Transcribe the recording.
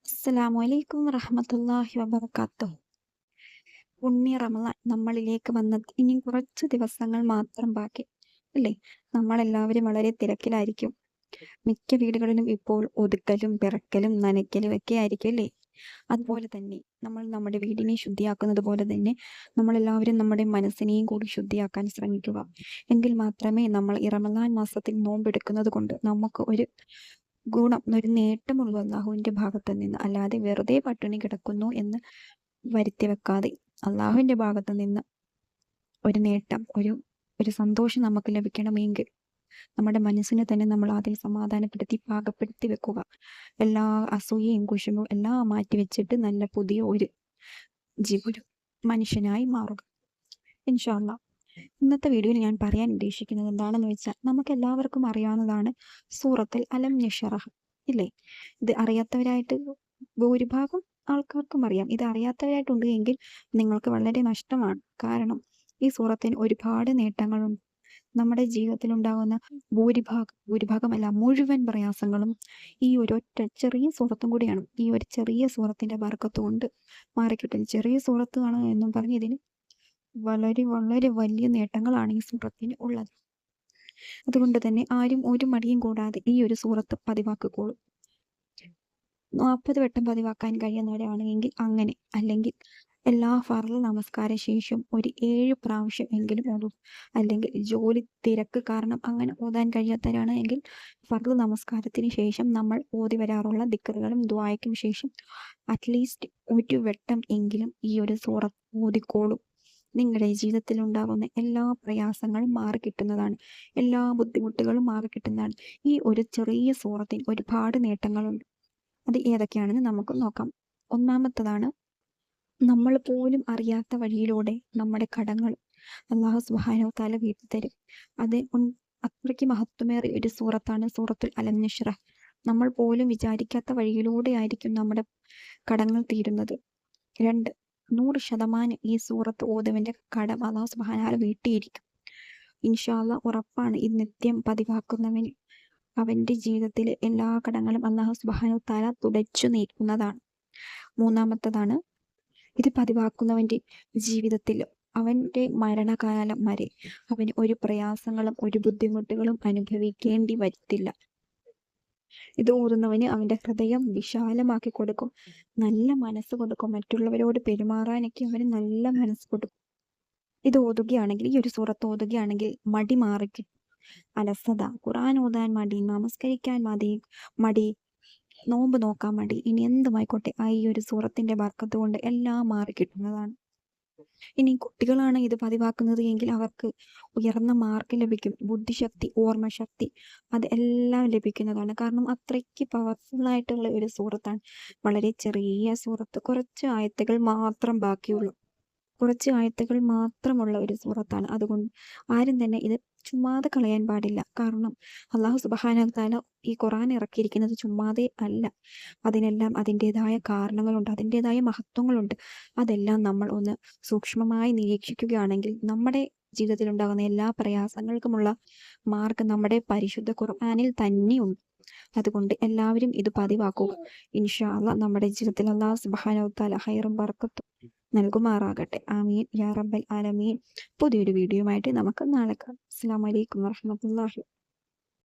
അസ്സലാമു അലൈക്കും വറഹ്മത്തുള്ളാഹി വബറകാതുഹു പുണ്യ റമള നമ്മളിലേക്ക് വന്നത് ഇനി കുറച്ച് ദിവസങ്ങൾ മാത്രം ബാക്കി അല്ലേ? നമ്മളെല്ലാവരും വളരെ തിരക്കിലായിരിക്കും. മിക്ക വീടുകളിലും ഇപ്പോൾ ഒതുക്കലും പിറക്കലും നനയ്ക്കലും ഒക്കെ ആയിരിക്കും അല്ലേ? അതുപോലെ തന്നെ നമ്മൾ നമ്മുടെ വീടിനെ ശുദ്ധിയാക്കുന്നത് പോലെ തന്നെ നമ്മളെല്ലാവരും നമ്മുടെ മനസ്സിനെയും കൂടി ശുദ്ധിയാക്കാൻ ശ്രമിക്കുക. എങ്കിൽ മാത്രമേ നമ്മൾ ഈ റമളാൻ മാസത്തിൽ നോമ്പെടുക്കുന്നത് കൊണ്ട് നമുക്ക് ഒരു ഗുണം ഒരു നേട്ടമുള്ളൂ അള്ളാഹുവിന്റെ ഭാഗത്ത് നിന്ന്. അല്ലാതെ വെറുതെ പട്ടിണി കിടക്കുന്നു എന്ന് വരുത്തി വെക്കാതെ അള്ളാഹുവിന്റെ ഭാഗത്ത് നിന്ന് ഒരു നേട്ടം ഒരു ഒരു സന്തോഷം നമുക്ക് ലഭിക്കണമെങ്കിൽ നമ്മുടെ മനസ്സിനെ തന്നെ നമ്മൾ അതിൽ സമാധാനപ്പെടുത്തി പാകപ്പെടുത്തി വെക്കുക. എല്ലാ അസൂയയും കുശുമ്പും എല്ലാം മാറ്റി വെച്ചിട്ട് നല്ല പുതിയ ഒരു ജീവ മനുഷ്യനായി മാറുക. ഇൻഷാല്ല ഇന്നത്തെ വീഡിയോയിൽ ഞാൻ പറയാൻ ഉദ്ദേശിക്കുന്നത് എന്താണെന്ന് വെച്ചാൽ നമുക്ക് എല്ലാവർക്കും അറിയാവുന്നതാണ് സൂറത്തിൽ അലം നിഷറഹ് ഇല്ലേ? ഇത് അറിയാത്തവരായിട്ട് ഭൂരിഭാഗം ആൾക്കാർക്കും അറിയാം. ഇത് അറിയാത്തവരായിട്ടുണ്ട് എങ്കിൽ നിങ്ങൾക്ക് വളരെ നഷ്ടമാണ്. കാരണം ഈ സൂറത്തിന് ഒരുപാട് നേട്ടങ്ങളുണ്ട്. നമ്മുടെ ജീവിതത്തിൽ ഉണ്ടാകുന്ന ഭൂരിഭാഗം ഭൂരിഭാഗമല്ല മുഴുവൻ പ്രയാസങ്ങളും ഈ ഒരു ഒറ്റ ചെറിയ സൂറത്തും കൂടിയാണ്. ഈ ഒരു ചെറിയ സൂറത്തിന്റെ ബർക്കത്ത് കൊണ്ട് മാറിക്കിട്ടും ചെറിയ സൂറത്ത് ആണ് എന്നും പറഞ്ഞ് ഇതിന് വളരെ വളരെ വലിയ നേട്ടങ്ങളാണ് ഈ സൂറത്തിന് ഉള്ളത്. അതുകൊണ്ട് തന്നെ ആരും ഒരു മടിയും കൂടാതെ ഈ ഒരു സൂറത്ത് പതിവാക്കിക്കോളും. നാൽപ്പത് വട്ടം പതിവാക്കാൻ കഴിയുന്നവരാണെങ്കിൽ അങ്ങനെ അല്ലെങ്കിൽ എല്ലാ ഫർൾ നമസ്കാര ശേഷം ഒരു ഏഴ് പ്രാവശ്യം എങ്കിലും ഓതും. അല്ലെങ്കിൽ ജോലി തിരക്ക് കാരണം അങ്ങനെ ഓതാൻ കഴിയാത്തവരാണ് എങ്കിൽ ഫർൾ നമസ്കാരത്തിന് ശേഷം നമ്മൾ ഓതി വരാറുള്ള ദിക്കറുകളും ദ്വായക്കും ശേഷം അറ്റ്ലീസ്റ്റ് ഒരു വട്ടം എങ്കിലും ഈ ഒരു സൂറത്ത് ഓതിക്കോളും. നിങ്ങളുടെ ജീവിതത്തിൽ ഉണ്ടാകുന്ന എല്ലാ പ്രയാസങ്ങളും മാറി കിട്ടുന്നതാണ്. എല്ലാ ബുദ്ധിമുട്ടുകളും മാറി കിട്ടുന്നതാണ്. ഈ ഒരു ചെറിയ സൂറത്തിന് ഒരുപാട് നേട്ടങ്ങളുണ്ട്. അത് ഏതൊക്കെയാണെന്ന് നമുക്ക് നോക്കാം. ഒന്നാമത്തതാണ് നമ്മൾ പോലും അറിയാത്ത വഴിയിലൂടെ നമ്മുടെ കടങ്ങൾ അള്ളാഹു സുബാനോ തല വീട്ടിൽ തരും. അത് അത്രയ്ക്ക് മഹത്വമേറിയ ഒരു സൂറത്താണ്. സൂറത്തുൽ അലം നമ്മൾ പോലും വിചാരിക്കാത്ത വഴിയിലൂടെ ആയിരിക്കും നമ്മുടെ കടങ്ങൾ തീരുന്നത്. രണ്ട് നൂറ് ശതമാനം ഈ സൂറത്ത് ഓതുവിന്റെ കടം അള്ളാഹു സുബാനാല വീട്ടിയിരിക്കും. ഇൻഷാല്ല ഉറപ്പാണ് ഈ നിത്യം പതിവാക്കുന്നവന് അവന്റെ ജീവിതത്തിലെ എല്ലാ കടങ്ങളും അള്ളാഹു സുബാനു താല തുടച്ചു നീക്കുന്നതാണ്. മൂന്നാമത്തതാണ് ഇത് പതിവാക്കുന്നവന്റെ ജീവിതത്തിൽ അവന്റെ മരണകാലം വരെ അവന് ഒരു പ്രയാസങ്ങളും ഒരു ബുദ്ധിമുട്ടുകളും അനുഭവിക്കേണ്ടി വരത്തില്ല. ഇത് ഓതുന്നവന് അവന്റെ ഹൃദയം വിശാലമാക്കി കൊടുക്കും. നല്ല മനസ്സ് കൊടുക്കും. മറ്റുള്ളവരോട് പെരുമാറാനൊക്കെ അവന് നല്ല മനസ്സ് കൊടുക്കും. ഇത് ഓതുകയാണെങ്കിൽ ഈ ഒരു സൂറത്ത് ഓതുകയാണെങ്കിൽ മടി മാറിക്കും അലസത. ഖുറാൻ ഓതാൻ മടി നമസ്കരിക്കാൻ മതി മടി നോമ്പ് നോക്കാൻ മടി. ഇനി എന്തുമായിക്കോട്ടെ ആ ഈ ഒരു സൂറത്തിന്റെ ബർക്കത്ത് കൊണ്ട് എല്ലാം മാറി കിട്ടുന്നതാണ് ഇനി കുട്ടികളാണ് ഇത് പതിവാക്കുന്നത് എങ്കിൽ അവർക്ക് ഉയർന്ന മാർക്ക് ലഭിക്കും. ബുദ്ധിശക്തി ഓർമ്മശക്തി അത് എല്ലാം ലഭിക്കുന്നതാണ്. കാരണം അത്രയ്ക്ക് പവർഫുൾ ആയിട്ടുള്ള ഒരു സുഹൃത്താണ്. വളരെ ചെറിയ സുഹൃത്ത് കുറച്ച് ആയത്തുകൾ മാത്രം ബാക്കിയുള്ളൂ. കുറച്ച് ആയത്തുകൾ മാത്രമുള്ള ഒരു സുഹൃത്താണ്. അതുകൊണ്ട് ആരും തന്നെ ഇത് ചുമ്മാതെ കളയാൻ പാടില്ല. കാരണം അള്ളാഹു സുബഹാന ഈ ഖുറാൻ ഇറക്കിയിരിക്കുന്നത് ചുമ്മാതെ അല്ല. അതിനെല്ലാം അതിന്റെതായ കാരണങ്ങളുണ്ട് അതിന്റെതായ മഹത്വങ്ങളുണ്ട്. അതെല്ലാം നമ്മൾ ഒന്ന് സൂക്ഷ്മമായി നിരീക്ഷിക്കുകയാണെങ്കിൽ നമ്മുടെ ജീവിതത്തിൽ ഉണ്ടാകുന്ന എല്ലാ പ്രയാസങ്ങൾക്കുമുള്ള മാർഗം നമ്മുടെ പരിശുദ്ധ ഖുർആാനിൽ തന്നെയുണ്ട് അതുകൊണ്ട് എല്ലാവരും ഇത് പതിവാക്കുക. ഇൻഷാ നമ്മുടെ ജീവിതത്തിൽ അള്ളാഹു സുബാനോത്താല ഹൈറും ബർക്കത്തും. നൽകുമാറാകട്ടെ. ആമീൻ. യാ റബ്ബൽ ആലമീൻ. പുതിയൊരു വീഡിയോയുമായിട്ട് നമുക്ക് നാളെ കാണാം. അസ്സാം വലൈക്കും വാഹമത്തല്ലാഹി